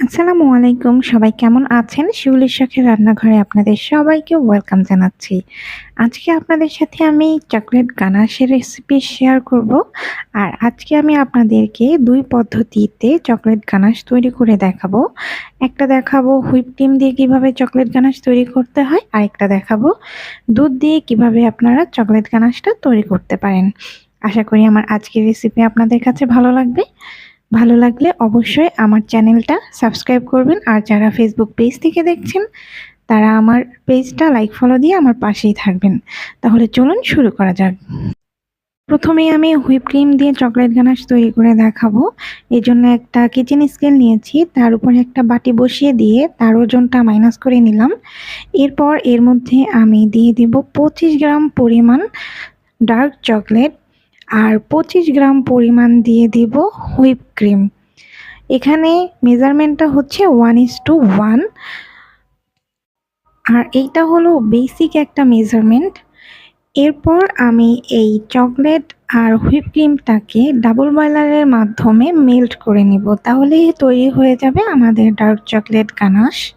আসসালামু আলাইকুম সবাই কেমন আছেন? শিউলির শখের রান্নাঘরে আপনাদের সবাইকে ওয়েলকাম জানাচ্ছি। আজকে আপনাদের সাথে আমি চকলেট গানাশের রেসিপি শেয়ার করব। আর আজকে আমি আপনাদেরকে দুই পদ্ধতিতে চকলেট গানাশ তৈরি করে দেখাবো। একটা দেখাবো হুইপ ক্রিম দিয়ে কীভাবে চকলেট গানাশ তৈরি করতে হয়, আর একটা দেখাবো দুধ দিয়ে কীভাবে আপনারা চকলেট গানাশটা তৈরি করতে পারেন। আশা করি আমার আজকের রেসিপি আপনাদের কাছে ভালো লাগবে। ভালো লাগলে অবশ্যই আমার চ্যানেলটা সাবস্ক্রাইব করবেন। আর যারা ফেসবুক পেজ থেকে দেখছেন, তারা আমার পেজটা লাইক ফলো দিয়ে আমার পাশেই থাকবেন। তাহলে চলুন শুরু করা যাক। প্রথমে আমি হুইপ ক্রিম দিয়ে চকলেট গানাশ তৈরি করে দেখাবো। এই জন্য একটা কিচেন স্কেল নিয়েছি, তার উপর একটা বাটি বসিয়ে দিয়ে তার ওজনটা মাইনাস করে নিলাম। এরপর এর মধ্যে আমি দিয়ে দিব পঁচিশ গ্রাম পরিমাণ ডার্ক চকলেট আর পঁচিশ গ্রাম পরিমাণ দিয়ে দিব হুইপ ক্রিম। এখানে মেজারমেন্টটা হচ্ছে ওয়ান ইস টু ওয়ান। আর এইটা হলো বেসিক একটা মেজারমেন্ট। এরপর আমি এই চকলেট আর হুইপ ক্রিমটাকে ডাবল বয়লারের মাধ্যমে মেল্ট করে নিব। তাহলেই তৈরি হয়ে যাবে আমাদের ডার্ক চকলেট গানাশ।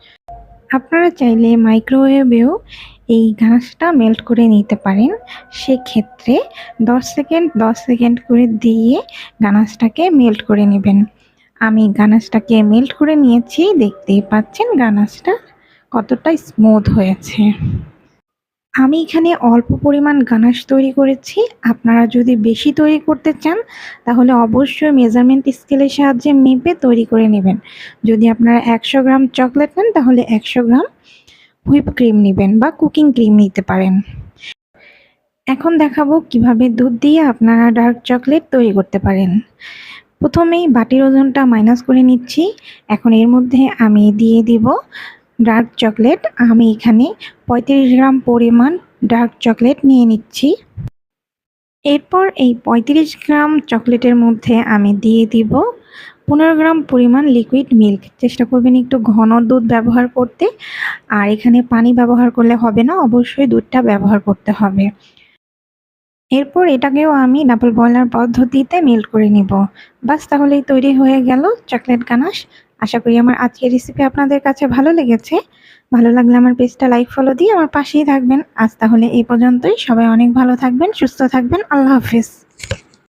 আপনারা চাইলে মাইক্রোওয়েভেও এই গানাশটা মেল্ট করে নিতে পারেন, সেক্ষেত্রে দশ সেকেন্ড দশ সেকেন্ড করে দিয়ে গানাশটাকে মেল্ট করে নেবেন। আমি গানাশটাকে মেল্ট করে নিয়েছি, দেখতেই পাচ্ছেন গানাশটা কতটা স্মুথ হয়েছে। আমি এখানে অল্প পরিমাণ গানাশ তৈরি করেছি। আপনারা যদি বেশি তৈরি করতে চান, তাহলে অবশ্যই মেজারমেন্ট স্কেলের সাহায্যে মেপে তৈরি করে নেবেন। যদি আপনারা একশো গ্রাম চকলেট নেন, তাহলে একশো গ্রাম হুইপ ক্রিম নেবেন বা কুকিং ক্রিম নিতে পারেন। এখন দেখাবো কীভাবে দুধ দিয়ে আপনারা ডার্ক চকলেট তৈরি করতে পারেন। প্রথমেই বাটির ওজনটা মাইনাস করে নিচ্ছি। এখন এর মধ্যে আমি দিয়ে দিব ডার্ক চকলেট আমি এখানে পঁয়ত্রিশ গ্রাম পরিমাণ ডার্ক চকলেট নিয়ে নিচ্ছি। এরপর এই পঁয়ত্রিশ গ্রাম চকলেটের মধ্যে আমি দিয়ে দিব পনেরো গ্রাম পরিমাণ লিকুইড মিল্ক চেষ্টা করবেন একটু ঘন দুধ ব্যবহার করতে। আর এখানে পানি ব্যবহার করলে হবে না, অবশ্যই দুধটা ব্যবহার করতে হবে। এরপর এটাকেও আমি ডাবল বয়লার পদ্ধতিতে মেল্ট করে নিব। বাস, তাহলেই তৈরি হয়ে গেল চকলেট গানাশ আশা করি আমার আজকের রেসিপি আপনাদের কাছে ভালো লেগেছে। ভালো লাগলে আমার পেজটা লাইক ফলো দিয়ে আমার পাশেই থাকবেন। আজ তাহলে এই পর্যন্তই। সবাই অনেক ভালো থাকবেন, সুস্থ থাকবেন। আল্লাহ হাফিজ।